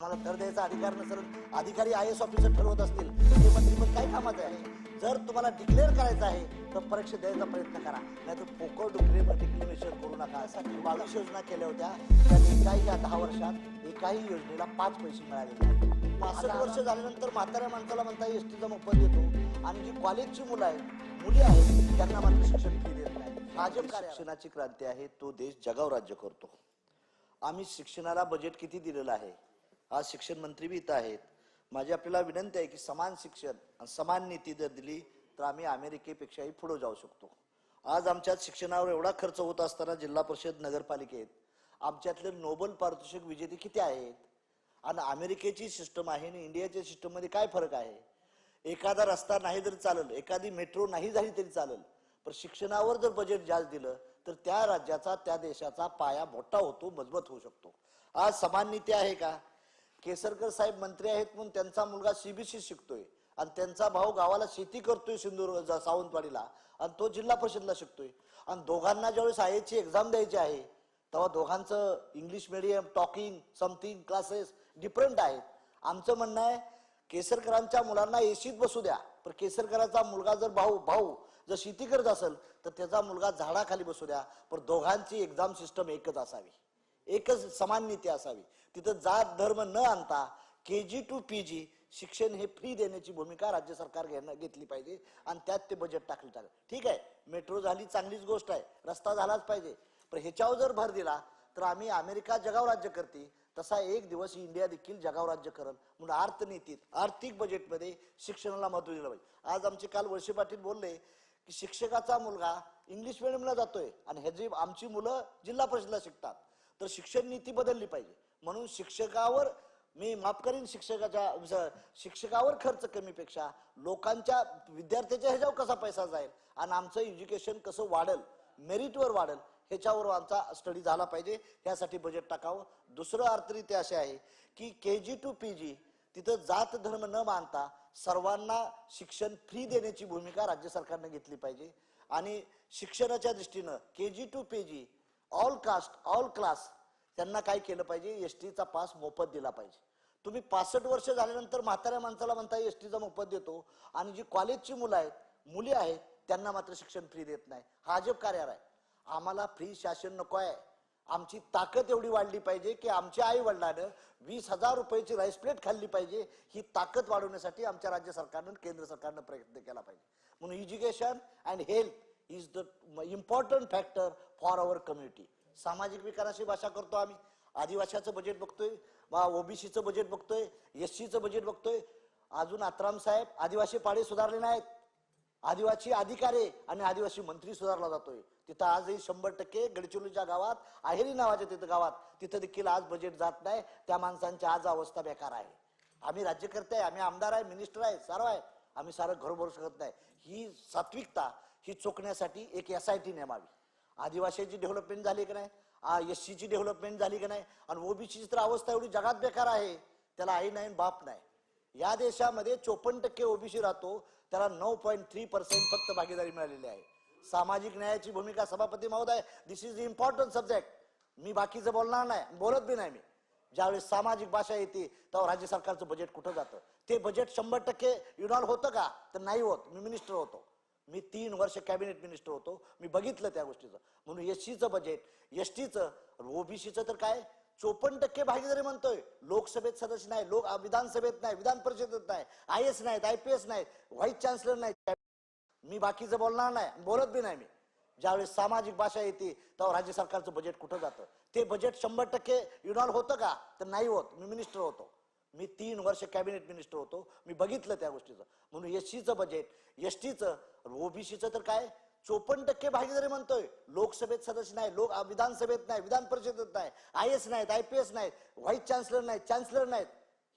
मला दर द्यायचा अधिकार नसेल अधिकारी आय एस ऑफिसर ठरवत असतील ते मंत्रिपद काय कामाचं आहे? जर तुम्हाला डिक्लेअर करायचं आहे तर परीक्षा द्यायचा प्रयत्न करा. नाही तर पोकळ डुकरे डिक्लेमेशन करू नका. अशा बावीस योजना केल्या होत्या. त्यात एकाही या दहा वर्षात एकाही योजनेला पाच पैसे मिळाले नाही पासष्ट वर्ष झाल्यानंतर म्हाताऱ्या माणसाला म्हणता एस टीचा मोफत देतो. आणि जी कॉलेजची मुलं आहेत मुली आहेत त्यांना मात्र शिक्षण फी देत नाही. भाजप शिक्षणाची क्रांती आहे तो देश जगावर राज्य करतो. आम्ही शिक्षणाला बजेट किती दिलेलं आहे? आज शिक्षण मंत्री बी इथं आहेत. माझी आपल्याला विनंती आहे की समान शिक्षण आणि समान नीती जर दिली तर आम्ही अमेरिकेपेक्षाही पुढे जाऊ शकतो. आज आमच्यात शिक्षणावर एवढा खर्च होत असताना जिल्हा परिषद नगरपालिकेत आमच्यातले नोबल पारितोषिक विजेते किती आहेत? आणि अमेरिकेची सिस्टम आहे आणि इंडियाच्या सिस्टममध्ये काय फरक आहे? एखादा रस्ता नाही जरी चालेल एखादी मेट्रो नाही झाली तरी चालेल पण शिक्षणावर जर बजेट जास्त दिलं तर त्या राज्याचा त्या देशाचा पाया मोठा होतो मजबूत होऊ शकतो. आज समान नीती आहे का? केसरकर साहेब मंत्री आहेत म्हणून त्यांचा मुलगा सीबीसी शिकतोय. आणि त्यांचा भाऊ गावाला शेती करतोय सिंधुदुर्ग सावंतवाडीला. आणि तो जिल्हा परिषदला शिकतोय. आणि दोघांना ज्यावेळेस आय ची एक्झाम द्यायची आहे तेव्हा दोघांचं English medium talking something classes different आहेत. आमचं म्हणणं आहे केसरकरांच्या मुलांना एसीत बसू द्या. पण केसरकरांचा मुलगा जर भाऊ भाऊ जर शेती करत असेल तर त्याचा मुलगा झाडाखाली बसू द्या. पण दोघांची एक्झाम सिस्टम एकच असावी. एकच समान नीती असावी. तिथं जात धर्म न आणता के जी टू पी जी शिक्षण हे फ्री देण्याची भूमिका राज्य सरकार घेणं घेतली पाहिजे आणि त्यात ते बजेट टाकलं टाकलं ठीक आहे? मेट्रो झाली चांगलीच गोष्ट आहे. रस्ता झालाच पाहिजे. पण ह्याच्यावर जर भर दिला तर आम्ही अमेरिका जगावर राज्य करते तसा एक दिवस इंडिया देखील जगावर राज्य करल. म्हणून अर्थनीतीत आर्थिक बजेटमध्ये शिक्षणाला महत्त्व दिलं पाहिजे. आज आमचे काल वळसे पाटील बोलले की शिक्षकाचा मुलगा इंग्लिश मिडियमला जातोय आणि ह्याची आमची मुलं जिल्हा परिषदला शिकतात. तर शिक्षण नीती बदलली पाहिजे. म्हणून शिक्षकावर मी माफ करीन शिक्षकाच्या शिक्षकावर खर्च कमीपेक्षा लोकांच्या विद्यार्थ्याच्या ह्याच्यावर कसा पैसा जाईल आणि आमचं एज्युकेशन कसं वाढेल मेरिटवर वाढेल ह्याच्यावर आमचा स्टडी झाला पाहिजे. ह्यासाठी बजेट टाकावं. दुसरं अर्थरीती असे आहे की के जी टू पी जी तिथं जात धर्म न मानता सर्वांना शिक्षण फ्री देण्याची भूमिका राज्य सरकारने घेतली पाहिजे. आणि शिक्षणाच्या दृष्टीनं K G to P G all caste all class त्यांना काय केलं पाहिजे? एस टीचा पास मोफत दिला पाहिजे. तुम्ही पासष्ट वर्ष झाल्यानंतर म्हाताऱ्या माणसाला म्हणता एस टीचा मोफत देतो. आणि जी कॉलेजची मुलं आहेत मुली आहेत त्यांना मात्र शिक्षण फ्री देत नाही. हा अजब कार्यार आहे. आम्हाला फ्री शासन नको आहे आमची ताकद एवढी वाढली पाहिजे की आमच्या आई वडिलानं वीस हजार रुपयाची राईस प्लेट खाल्ली पाहिजे. ही ताकद वाढवण्यासाठी आमच्या राज्य सरकारनं केंद्र सरकारनं प्रयत्न केला पाहिजे. म्हणून education and health is the important factor for our community सामाजिक विकासाची भाषा करतो आम्ही. आदिवासीचं बजेट बघतोय ओबीसीचं बजेट बघतोय एस सीचं बजेट बघतोय. अजून आत्राम साहेब आदिवासी पाडे सुधारले नाहीत. आदिवासी अधिकारी आणि आदिवासी मंत्री सुधारला जातोय. तिथं आजही शंभर टक्के गडचिरोलीच्या गावात आहेरी नावाच्या तिथं गावात तिथं देखील आज बजेट जात नाही. त्या माणसांची आज अवस्था बेकार आहे. आम्ही राज्यकर्ते आहे आम्ही आमदार आहे मिनिस्टर आहे सर्व आहे. आम्ही सारं घर भरू शकत नाही. ही सात्विकता ही चोखण्यासाठी एक एस आय टी नेमावी. आदिवासीची डेव्हलपमेंट झाली की नाही? एस ची डेव्हलपमेंट झाली की नाही? आणि ओबीसीची तर अवस्था एवढी जगात बेकार आहे. त्याला आई नाही बाप नाही. या देशामध्ये चोपन्न टक्के ओबीसी राहतो. त्याला नऊ पॉईंट थ्री पर्सेंट फक्त भागीदारी मिळालेली आहे. सामाजिक न्यायाची भूमिका सभापती महोदय दिस इज इम्पॉर्टंट सब्जेक्ट मी बाकीचं बोलणार नाही. बोलत बी नाही मी. ज्यावेळेस सामाजिक भाषा येते तेव्हा राज्य सरकारचं बजेट कुठं जातं? ते बजेट शंभर टक्के इन्व्हॉल्व होतं का? तर नाही होत. मी मिनिस्टर होतो. मी तीन वर्ष कॅबिनेट मिनिस्टर होतो. मी बघितलं त्या गोष्टीचं. म्हणून एस सीचं बजेट एस टीचं ओबीसीचं तर काय? चोपन्न टक्के भागीदारी म्हणतोय. लोकसभेत सदस्य नाही लोक विधानसभेत नाही विधान परिषदेत नाही आय एस नाहीत आय पी एस नाहीत व्हाईस चान्सलर नाहीत. मी बाकीचं बोलणार नाही बोलत बी नाही मी. ज्यावेळेस सामाजिक भाषा येते तेव्हा राज्य सरकारचं बजेट कुठं जातं? ते बजेट शंभर टक्के इन्व्हॉल्व होतं का? तर नाही होत. मी मिनिस्टर होतो. मी तीन वर्ष कॅबिनेट मिनिस्टर होतो. मी बघितलं त्या गोष्टीचं. म्हणून एस सीचं बजेट एस टीचं ओबीसीचं तर काय? चोपन्न टक्के भागीदारी म्हणतोय. लोकसभेत सदस्य नाही लोक विधानसभेत नाही विधान परिषदेत नाही आय एस नाहीत आय पी एस नाहीत व्हाईस चान्सलर नाहीत चान्सलर नाहीत.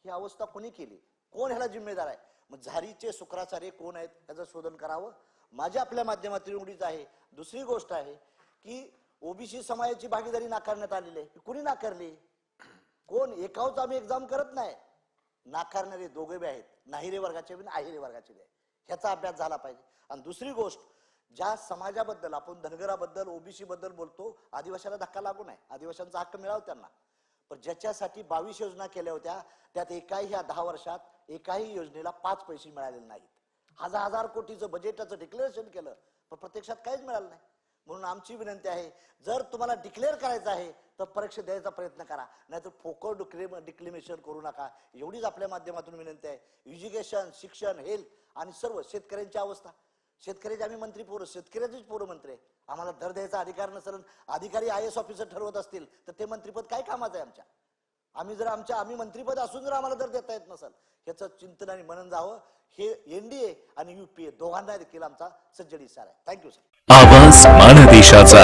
ही अवस्था कोणी केली? कोण ह्याला जिम्मेदार आहे? मग झारीचे शुक्राचार्य कोण आहेत? याचं शोधन करावं. माझ्या आपल्या माध्यमातून एवढीच आहे. दुसरी गोष्ट आहे की ओबीसी समाजाची भागीदारी नाकारण्यात आलेली आहे. कुणी नाकारली? कोण एकावच आम्ही एक्झाम करत नाही. नाकारणारे दोघे बी आहेत. नाहिरे वर्गाचे बी आहिरे वर्गाचे बी. ह्याचा अभ्यास झाला पाहिजे. आणि दुसरी गोष्ट ज्या समाजाबद्दल आपण धनगराबद्दल ओबीसी बद्दल बोलतो आदिवासीला धक्का लागू नये. आदिवासींचा हक्क मिळावा त्यांना. पण ज्याच्यासाठी बावीस योजना केल्या होत्या त्यात एकाही ह्या दहा वर्षात एकाही योजनेला पाच पैसे मिळालेले नाहीत. हजार हजार कोटीचं बजेटाचं डिक्लेरेशन केलं पण प्रत्यक्षात काहीच मिळालं नाही. म्हणून आमची विनंती आहे जर तुम्हाला डिक्लेअर करायचं आहे तर परीक्षा द्यायचा प्रयत्न करा. नाहीतर फोकट डिक्लेम डिक्लेमेशन करू नका. एवढीच आपल्या माध्यमातून विनंती आहे. एज्युकेशन शिक्षण हेल्थ आणि सर्व शेतकऱ्यांची अवस्था. शेतकऱ्याचे आम्ही मंत्री पोरं शेतकऱ्याचेच पोरं मंत्री आहे. आम्हाला दर द्यायचा अधिकार नसेल अधिकारी आय एस ऑफिसर ठरवत असतील तर ते मंत्रीपद काय कामाचं आहे आमच्या? आम्ही जर आमच्या आम्ही मंत्रीपद असून जर आम्हाला दर देता येत नसेल ह्याचं चिंतन आणि मनन जावं. हे एनडीए आणि युपीए दोघांना देखील आमचा सज्जड इशारा आहे. थँक्यू सर आवाज माणदेशाचा